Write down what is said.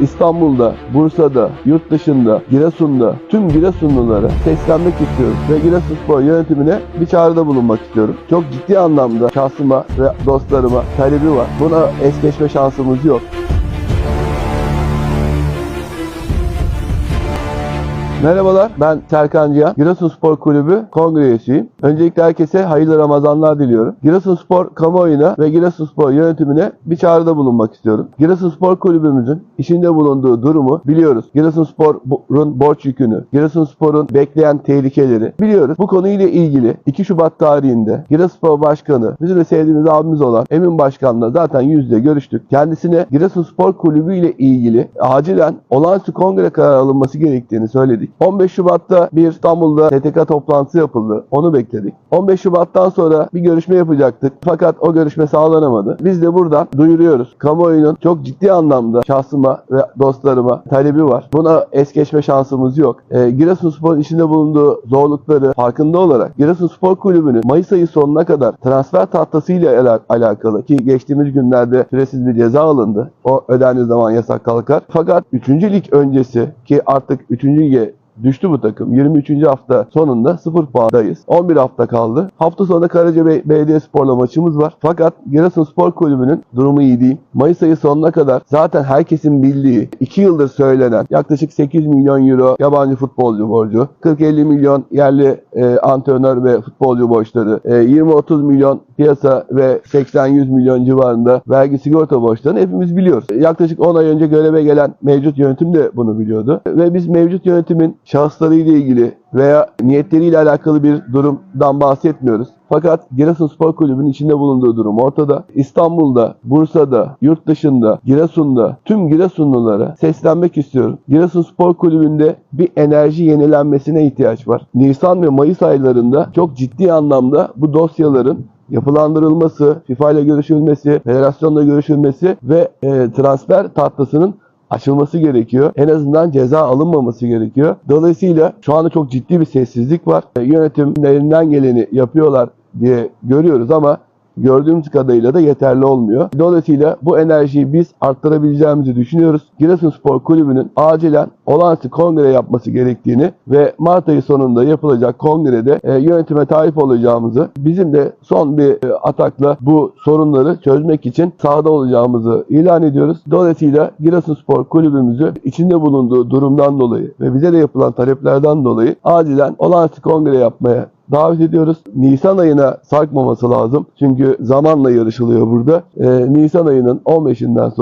İstanbul'da, Bursa'da, yurt dışında, Giresun'da tüm Giresunlulara seslenmek istiyorum ve Giresunspor yönetimine bir çağrıda bulunmak istiyorum. Çok ciddi anlamda şahsıma ve dostlarıma talebi var. Buna es geçme şansımız yok. Merhabalar, ben Serkan Cihan. Giresunspor Kulübü kongre üyesiyim. Öncelikle herkese hayırlı Ramazanlar diliyorum. Giresunspor kamuoyuna ve Giresunspor yönetimine bir çağrıda bulunmak istiyorum. Giresunspor Kulübümüzün içinde bulunduğu durumu biliyoruz. Giresunspor'un borç yükünü, Giresunspor'un bekleyen tehlikeleri biliyoruz. Bu konuyla ilgili 2 Şubat tarihinde Giresunspor Başkanı, bizim de sevdiğimiz abimiz olan Emin Başkan'la zaten yüzde görüştük. Kendisine Giresunspor Kulübü ile ilgili acilen olağanüstü kongre kararı alınması gerektiğini söyledik. 15 Şubat'ta bir İstanbul'da TTK toplantısı yapıldı. Onu bekledik. 15 Şubat'tan sonra bir görüşme yapacaktık. Fakat o görüşme sağlanamadı. Biz de buradan duyuruyoruz. Kamuoyunun çok ciddi anlamda şahsıma ve dostlarıma talebi var. Buna es geçme şansımız yok. Ee, Giresunspor'un içinde bulunduğu zorlukları farkında olarak Giresunspor Kulübü'nün Mayıs ayı sonuna kadar transfer tahtasıyla ala- alakalı ki geçtiğimiz günlerde süresiz bir ceza alındı. O ödendiği zaman yasak kalkar. Fakat 3. lig öncesi ki artık 3. lige Düştü bu takım. 23. hafta sonunda 0 puandayız. 11 hafta kaldı. Hafta sonunda Karacabey Belediyespor'la maçımız var. Fakat Giresunspor Kulübü'nün durumu iyi değil. Mayıs ayı sonuna kadar zaten herkesin bildiği, 2 yıldır söylenen yaklaşık 8 milyon euro yabancı futbolcu borcu, 40-50 milyon yerli e, antrenör ve futbolcu borçları, e, 20-30 milyon piyasa ve 80-100 milyon civarında vergi sigorta borçlarını hepimiz biliyoruz. Yaklaşık 10 ay önce göreve gelen mevcut yönetim de bunu biliyordu. Ve biz mevcut yönetimin şahıslarıyla ilgili veya niyetleriyle alakalı bir durumdan bahsetmiyoruz. Fakat Giresunspor Kulübü'nün içinde bulunduğu durum ortada. İstanbul'da, Bursa'da, yurt dışında, Giresun'da tüm Giresunlulara seslenmek istiyorum. Giresunspor Kulübü'nde bir enerji yenilenmesine ihtiyaç var. Nisan ve Mayıs aylarında çok ciddi anlamda bu dosyaların yapılandırılması, FIFA ile görüşülmesi, federasyonla görüşülmesi ve e, transfer tahtasının açılması gerekiyor. En azından ceza alınmaması gerekiyor. Dolayısıyla şu anda çok ciddi bir sessizlik var. E, Yönetimlerinden geleni yapıyorlar diye görüyoruz ama gördüğümüz kadarıyla da yeterli olmuyor. Dolayısıyla bu enerjiyi biz arttırabileceğimizi düşünüyoruz. Giresunspor Kulübü'nün acilen olağanüstü kongre yapması gerektiğini ve Mart ayı sonunda yapılacak kongrede e, yönetime taahhüt olacağımızı, bizim de son bir e, atakla bu sorunları çözmek için sahada olacağımızı ilan ediyoruz. Dolayısıyla Giresunspor Kulübümüzü içinde bulunduğu durumdan dolayı ve bize de yapılan taleplerden dolayı acilen olağanüstü kongre yapmaya davet ediyoruz. Nisan ayına sarkmaması lazım. Çünkü zamanla yarışılıyor burada. Ee, Nisan ayının 15'inden sonra